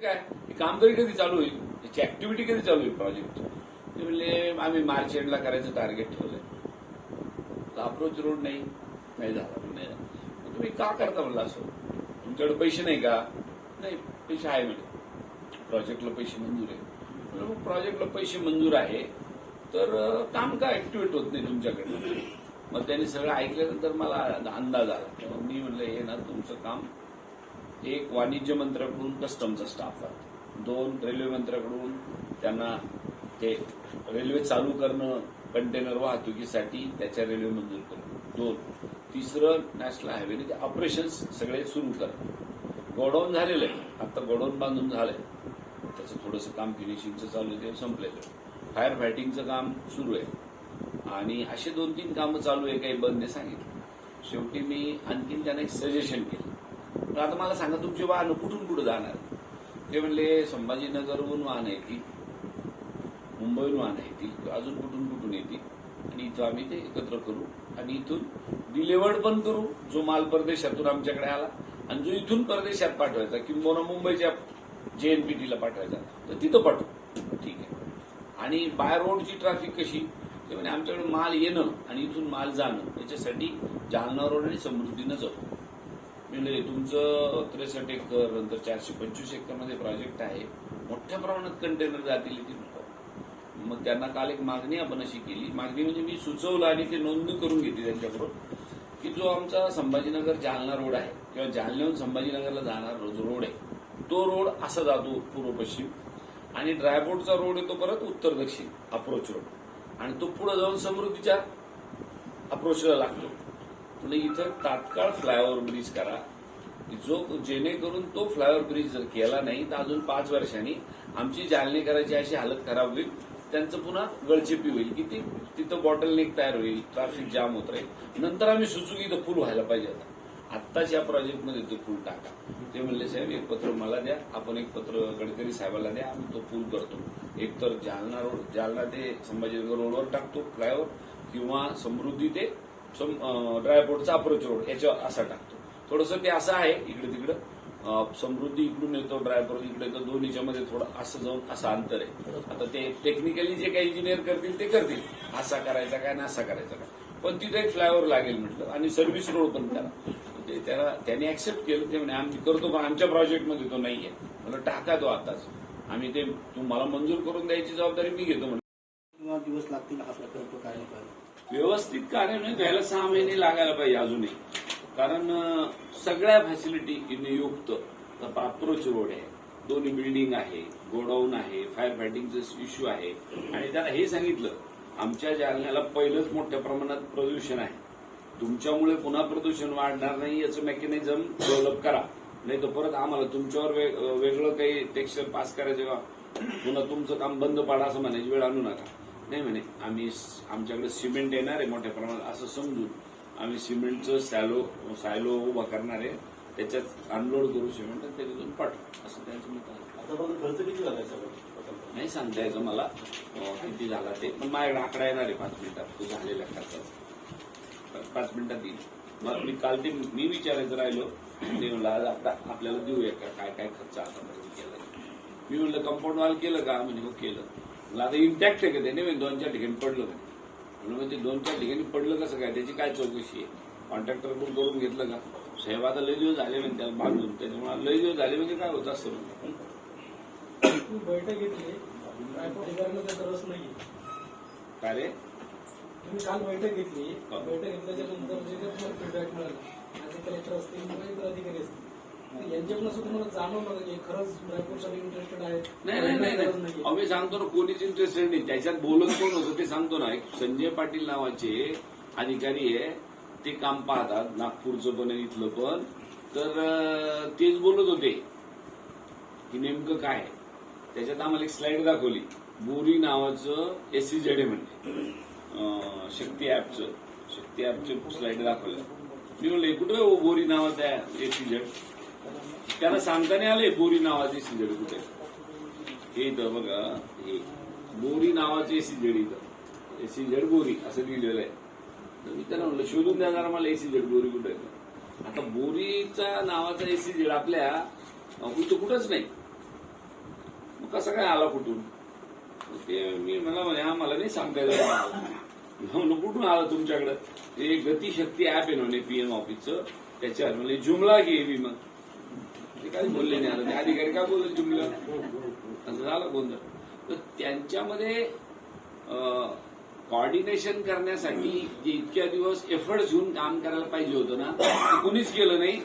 काय? कामगिरी कधी चालू होईल? त्याची ऍक्टिव्हिटी कधी चालू होईल प्रोजेक्ट ते म्हणले आम्ही मार्च एंडला करायचं टार्गेट ठेवलंय. अप्रोच रोड नाही. नाही झाला. नाही तुम्ही का करता म्हणलं असं? तुमच्याकडे पैसे नाही का? नाही पैसे आहे म्हणजे प्रोजेक्टला पैसे मंजूर आहे मग प्रोजेक्टला पैसे मंजूर आहे तर काम का ऍक्टिव्हेट होत नाही तुमच्याकडे मग त्यांनी सगळं ऐकल्यानंतर मला अंदाज आला. मी म्हणलं हे ना तुमचं काम एक वाणिज्य मंत्र्याकडून कस्टमचा स्टाफ लागतो दोन रेल्वे मंत्र्याकडून त्यांना ते रेल्वे चालू करणं कंटेनर वाहतुकीसाठी त्याच्या रेल्वे मंजूर करणं. दोन. तिसरं नॅशनल हायवेने ते ऑपरेशन्स सगळे सुरू करणं. गोडाऊन झालेलं आहे. आता गोडाऊन बांधून झालंय. त्याचं थोडंसं काम फिनिशिंगचं चालू आहे ते संपलेलं फायर फायटिंगचं काम सुरू आहे. आणि असे दोन तीन कामं चालू आहे काही बंदने सांगितलं. शेवटी मी आणखीन त्यांना एक सजेशन केलं. पण आता मला सांगा तुमची वाहनं कुठून कुठं जाणार? ते म्हणले संभाजीनगरहून वाहन येतील मुंबईहून वाहन येतील अजून कुठून कुठून येतील? आणि इथं आम्ही ते एकत्र करू. आणि इथून डिलेवर्ड पण करू जो माल परदेशातून आमच्याकडे आला आणि जो इथून परदेशात पाठवायचा किंबहुना मुंबईच्या जेएनपीटीला पाठवायचा तर तिथं पाठवू. ठीक आहे. आणि बाय रोडची ट्रॅफिक कशी? ते म्हणजे आमच्याकडे माल येणं आणि इथून माल जाणं याच्यासाठी जालना रोड आणि समृद्धीनं जाऊ. म्हणजे तुमचं त्रेसष्ट एकर नंतर चारशे पंचवीस एकरमध्ये प्रोजेक्ट आहे. मोठ्या प्रमाणात कंटेनर जातील इथे मग त्यांना काल एक मागणी आपण अशी केली. मागणी म्हणजे मी सुचवलं आणि ते नोंदणी करून घेतली त्यांच्याबरोबर की जो आमचा संभाजीनगर जालना रोड आहे किंवा जालन्याहून संभाजीनगरला जाणारा जो रोड आहे तो रोड असा जातो पूर्व पश्चिम आणि ड्रायबोर्डचा रोड येतो परत उत्तर दक्षिण अप्रोच रोड आणि तो पुढे जाऊन समृद्धीच्या अप्रोचला लागतो. म्हणजे इथं तात्काळ फ्लायओव्हर ब्रिज करा. जो जेणेकरून तो फ्लायओव्हर ब्रिज जर केला नाही तर अजून पाच वर्षांनी आमची जालनेकरांची अशी हालत खराब होईल त्यांचं पुन्हा गळचेपी होईल. की ती तिथं बॉटल नेक तयार होईल ट्रॅफिक जाम होत राहील. नंतर आम्ही सुचू इथं फुल व्हायला पाहिजे आता. आत्ताच या प्रोजेक्टमध्ये ते पूल टाका. ते म्हणले साहेब एक पत्र मला द्या. आपण एक पत्र गडकरी साहेबाला द्या. आम्ही तो पूल करतो. एक तर जालना रोड जालना ते संभाजीनगर रोडवर टाकतो फ्लायओव्हर किंवा समृद्धी ते ड्रायफ्रूटचा अप्रोच रोड याच्यावर असा टाकतो. थोडंसं ते असं आहे इकडे तिकडं समृद्धी इकडून येतो ड्रायपोर्ट इकडे येतो दोन्हीच्या मध्ये थोडं असं जाऊन असं अंतर आहे. आता ते टेक्निकली जे काही इंजिनियर करतील ते करतील. असा करायचा काय ना असा करायचा काय. पण तिथे एक फ्लायओव्हर लागेल म्हटलं आणि सर्व्हिस रोड पण करा. त्याला त्याने ऍक्सेप्ट केलं ते म्हणे आम्ही करतो पण आमच्या प्रोजेक्टमध्ये तो नाहीये मला टाका तो आताच. आम्ही ते तुम्हाला मंजूर करून द्यायची जबाबदारी मी घेतो म्हणजे दिवस लागतील हा प्रकल्प कार्य व्यवस्थित कार्यान्वित व्हायला सहा महिने लागायला पाहिजे अजूनही. कारण सगळ्या फॅसिलिटी नियुक्त अप्रोच रोड आहे. दोन्ही बिल्डिंग आहे गोडाऊन आहे फायर फायटिंगचं इश्यू आहे. आणि त्याला हे सांगितलं आमच्या जालन्याला पहिलंच मोठ्या प्रमाणात प्रदूषण आहे. तुमच्यामुळे पुन्हा प्रदूषण वाढणार नाही याचं मेकॅनिझम डेव्हलप करा. नाही तर परत आम्हाला तुमच्यावर वेगळं काही टेक्स्चर पास करायचं का पुन्हा तुमचं काम बंद पाडा असं म्हणायची वेळ आणू नका. नाही म्हणे आम्ही आमच्याकडे सिमेंट येणार आहे मोठ्या प्रमाणात असं समजून आम्ही सिमेंटचं सॅलो सायलो उभा करणार आहे त्याच्यात अनलोड करू सिमेंट आणि त्याच्यातून पाठवू असं त्यांचं मत आहे. खर्च किती प्रकल्प? नाही सांगता यायचं मला किती झाला ते पण माझ्याकडे आकडा येणार आहे पाच मिनिटात तो झालेल्या खर्चाचा पाच मिनिटात येईल. मग मी काल ते मी विचारायचं राहिलो ते म्हणलं आज आता आपल्याला देऊया का काय काय खर्च आतापर्यंत केला मी म्हणलं कंपाऊंड वॉल केलं का? म्हणजे हो केलं. म्हणलं आता इंटॅक्ट आहे का ते? नाही दोन चार ठिकाणी पडलं का? म्हणलं मग ते दोन चार ठिकाणी पडलं कसं काय? त्याची काय चौकशी आहे? कॉन्ट्रॅक्टर पण करून घेतलं का? साहेब आता लय दिवस झाले म्हणजे त्याला बांधून त्याच्यामुळे लय दिवस झाले म्हणजे काय होत असतं म्हणजे बैठक घेतली. रस नाही काय रे? तुम्ही काल बैठक घेतली. बैठक घेतल्याच्या नंतर जे काही तुम्हाला फीडबॅक मिळाला कलेक्टर असतील किंवा इतर अधिकारी असतील नाही नाही नाही. आम्ही सांगतो ना कोणीच इंटरेस्टेड नाही. त्याच्यात बोलत कोण होतं ते सांगतो ना. एक संजय पाटील नावाचे अधिकारी आहे. ते काम पाहतात नागपूरचं पण आणि इथलं पण. तर तेच बोलत होते की नेमकं काय. त्याच्यात आम्हाला एक स्लाइड दाखवली. बोरी नावाचं एससीजेड आहे म्हणजे अं, शक्ती ऍपचं शक्ती ऍपचं स्लाइड दाखवलं. मी म्हणलं कुठे बोरी नावाचं आहे एसीजेड त्याला सांगता नाही आले बोरी नावाचे एसीजेड कुठे आहे. हे इथं बघा हे बोरी नावाचे एसी जेड इथं एसी बोरी असं लिहिलेलं आहे. तर मी त्याला म्हणलं शोधून द्या जरा मला एसी जेड बोरी कुठे आहे आता बोरीचा नावाचा एसी जेड आपल्या इथं कुठंच नाही. कसा काय आला कुठून? ते मी मला म्हणे हा मला नाही सांगता येणार कुठून आलं तुमच्याकडं? ते गतिशक्ती ऍप आहे म्हणे पीएम ऑफिसचं त्याच्यावर म्हणजे जुमला गेली मग काही बोलले नाही आता? ते अधिकारी काय बोलले जुमला? असं झालं गोंधळ. तर त्यांच्यामध्ये कॉर्डिनेशन करण्यासाठी जे इतक्या दिवस एफर्ट्स घेऊन काम करायला पाहिजे होतं ना ते कुणीच केलं नाही.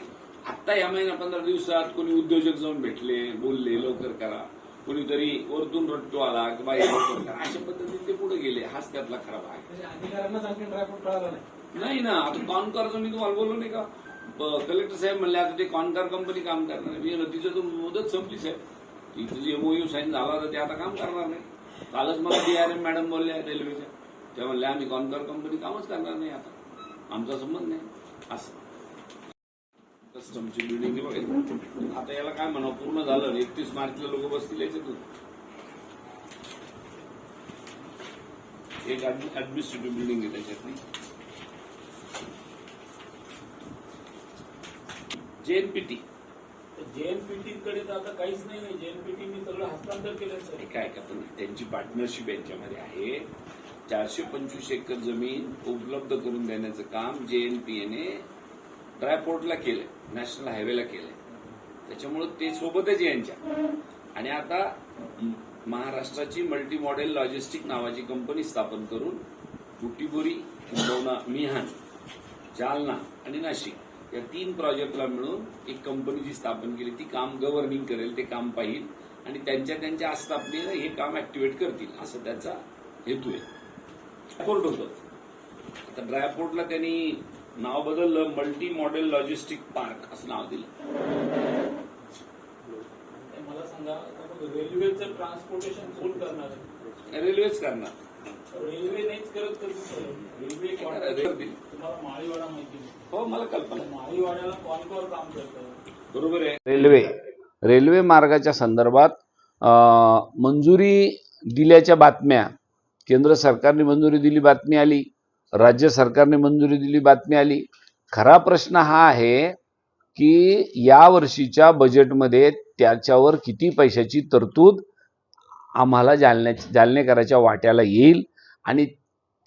आत्ता या महिना पंधरा दिवसात कोणी उद्योजक जाऊन भेटले बोलले लवकर करा. कोणीतरी वरतून रट्टू आला की बाई लवकर करा. अशा पद्धतीने ते पुढे गेले. हाच त्यातला खरा भाग. आहे. म्हणजे नाही. ना आता कॉनकारचं मी तुम्हाला बोललो नाही का? कलेक्टर साहेब म्हणले आता ते कॉनकार कंपनी काम करणार आहे. मी तिचं तर मुदत संपली साहेब. तिचं जे एमओयू साईन झाला होता ते आता काम करणार नाही. कालच मला डी आर एम मॅडम बोलल्या रेल्वेच्या. त्या म्हणल्या आम्ही कॉनकार कंपनी कामच करणार नाही आता. आमचा संबंध नाही. असं. कस्टमची बिल्डिंग बघायची. आता याला काय म्हणावं? पूर्ण झालं. एकतीस मार्चला लोक बसतील याच्यातून एक ऍडमिनिस्ट्रेटिव्ह बिल्डिंग आहे नाही? जेएनपीटी. जेएनपीटी कडे तर आता काहीच नाही जेएनपीटीने सगळं हस्तांतर केलं सर. काय का पण त्यांची पार्टनरशिप यांच्यामध्ये आहे. चारशे पंचवीस एकर जमीन उपलब्ध करून देण्याचं काम जेएनपीएने ड्रायपोर्टला केलंय नॅशनल हायवेला केलंय. त्याच्यामुळं ते सोबतच यांच्या. आणि आता म- महाराष्ट्राची मल्टी मॉडेल लॉजिस्टिक नावाची कंपनी स्थापन करून बुटीबोरी किंबहुना मिहान जालना आणि नाशिक या तीन प्रोजेक्टला मिळून एक कंपनी जी स्थापन केली ती काम गव्हर्निंग करेल ते काम पाहिल. आणि त्यांच्या त्यांच्या आस्थापनेनं हे काम ऍक्टिव्हेट करतील असं त्याचा हेतू आहे. ड्रायपोर्ट होतं. आता ड्रायपोर्टला त्यांनी नाव बदललं मल्टी मॉडेल लॉजिस्टिक पार्क असं नाव दिलं. रेल्वेचं ट्रान्सपोर्टेशन कोण करणार रेल्वेच करणार. रेल्वे नाहीच करत रेल्वे. तुम्हाला माळीवाडा माहिती आहे. हो मला कल्पना आहे. माळीवाड्याला कॉन्कॉर काम करतं बरोबर आहे रेल्वे रेल्वे मार्गाच्या संदर्भात अ, मंजुरी दिल्याच्या बातम्या केंद्र सरकारने मंजुरी दिली बातमी आली राज्य सरकारने मंजुरी दिली बातमी आली खरा प्रश्न हा आहे की या वर्षीच्या बजेटमध्ये त्याच्यावर किती पैशाची तरतूद आम्हाला जालन्याची जालनेकराच्या वाट्याला येईल आणि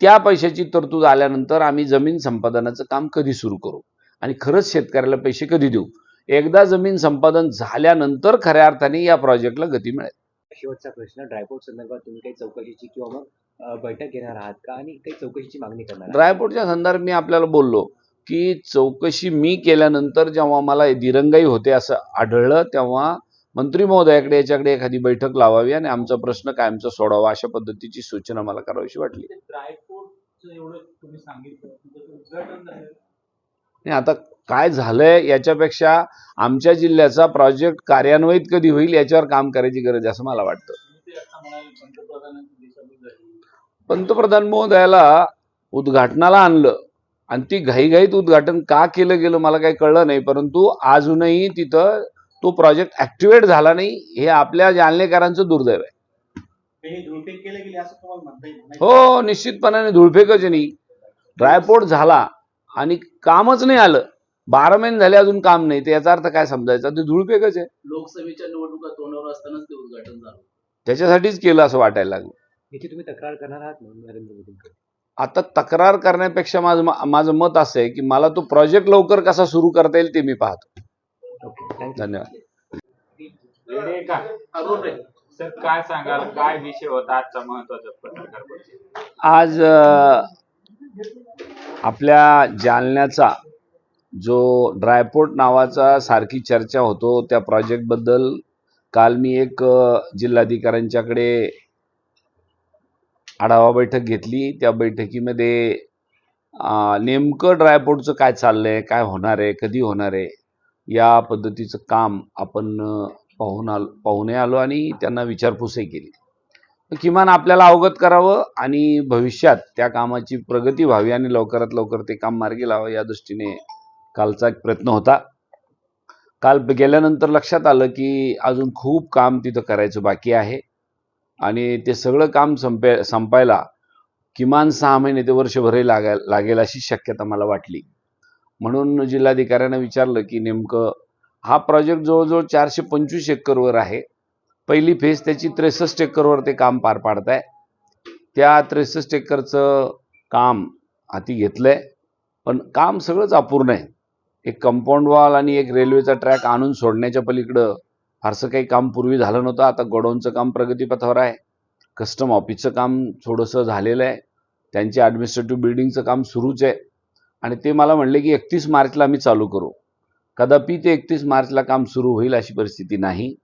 त्या पैशाची तरतूद आल्यानंतर आम्ही जमीन संपादनाचं काम कधी सुरू करू? आणि खरंच शेतकऱ्याला पैसे कधी देऊ? एकदा जमीन संपादन झाल्यानंतर खऱ्या अर्थाने या प्रोजेक्टला गती मिळेल. शेवटचा प्रश्न ड्रायपोर्ट संदर्भात तुम्ही काही चौकशीची किंवा मग बैठक घेणार आहात का? आणि काही चौकशीची मागणी करणार? ड्रायपोर्टच्या संदर्भात मी आपल्याला बोललो की चौकशी मी केल्यानंतर जेव्हा मला दिरंगाई होते असं आढळलं तेव्हा मंत्री महोदयाकडे याच्याकडे एखादी बैठक लावावी आणि आमचा प्रश्न कायमचा सोडावा अशा पद्धतीची सूचना मला करावीशी वाटली. उद्घाटन झालं. आणि आता काय झालंय याच्यापेक्षा आमच्या जिल्ह्याचा प्रोजेक्ट कार्यान्वित कधी होईल याच्यावर काम करायची गरज असं मला वाटतं. झाली. पंतप्रधान महोदयाला उद्घाटनाला आणलं आणि ती घाईघाईत उद्घाटन का केलं गेलं मला काही कळलं नाही परंतु अजूनही तिथं तो प्रोजेक्ट ऍक्टिव्हेट झाला नाही हे आपल्या जालनेकरांचं दुर्दैव आहे. हे हो निश्चितपणाने धुळफेकच आहे नाही ड्रायपोर्ट झाला आणि कामच नाही आलं. बारा महिने झाले अजून काम नाही तर याचा अर्थ काय समजायचा? ते धुळफेकच आहे. लोकसभेच्या निवडणुका तोंडावर असतानाच ते उद्घाटन झालं. त्याच्यासाठीच केलं असं वाटायला लागलं. याची तुम्ही तक्रार करणार आहात नरेंद्र मोदींकडे आता तक्रार करण्यापेक्षा माझं माझं मत असं आहे की मला तो प्रोजेक्ट लवकर कसा सुरू करता येईल ते मी पाहतो. ओके थँक्यू धन्यवाद. अरुण रे सर काय सांगाल? काय विषय होता आजचा महत्त्वाचा पत्रकार परिषद? आज अ, आपल्या जालन्याचा जो ड्रायपोर्ट नावाचा सारखी चर्चा होतो त्या प्रोजेक्टबद्दल काल मी एक अ, जिल्हाधिकाऱ्यांच्याकडे आढावा बैठक घेतली. त्या बैठकीमध्ये अ, नेमकं ड्रायपोर्टचं काय चाललंय काय होणार आहे कधी होणार आहे या पद्धतीचं काम आपण पाहून आलो पाहुणे आलो आणि त्यांना विचारपूसही केली. किमान आपल्याला अवगत करावं आणि भविष्यात त्या कामाची प्रगती व्हावी आणि लवकरात लवकर ते काम मार्गी लावावं या दृष्टीने कालचा एक प्रयत्न होता. काल गेल्यानंतर लक्षात आलं की अजून खूप काम तिथं करायचं बाकी आहे आणि ते सगळं काम संपे संपायला किमान सहा महिने ते वर्षभरही लागाय लागेल अशी शक्यता मला वाटली. म्हणून जिल्हाधिकाऱ्यांना विचारलं की नेमकं हा प्रोजेक्ट जवळजवळ चारशे पंचवीस एकरवर आहे. पहिली फेज त्याची त्रेसष्ट एकरवर ते काम पार पाडत आहे त्या त्रेसष्ट एकरचं काम हाती घेतलं आहे पण काम सगळंच अपूर्ण आहे. एक कंपाऊंड वॉल आणि एक रेल्वेचा ट्रॅक आणून सोडण्याच्या पलीकडं फारसं काही काम पूर्वी झालं नव्हतं. आता गोडाऊनचं काम प्रगतीपथावर आहे. कस्टम ऑफिसचं काम थोडंसं झालेलं आहे. त्यांचे ॲडमिनिस्ट्रेटिव्ह बिल्डिंगचं काम सुरूच आहे. आणि ते मला म्हणले की एकतीस मार्चला आम्ही चालू करू. कदापि ते एकतीस मार्चला काम सुरू होईल अशी परिस्थिती नाही.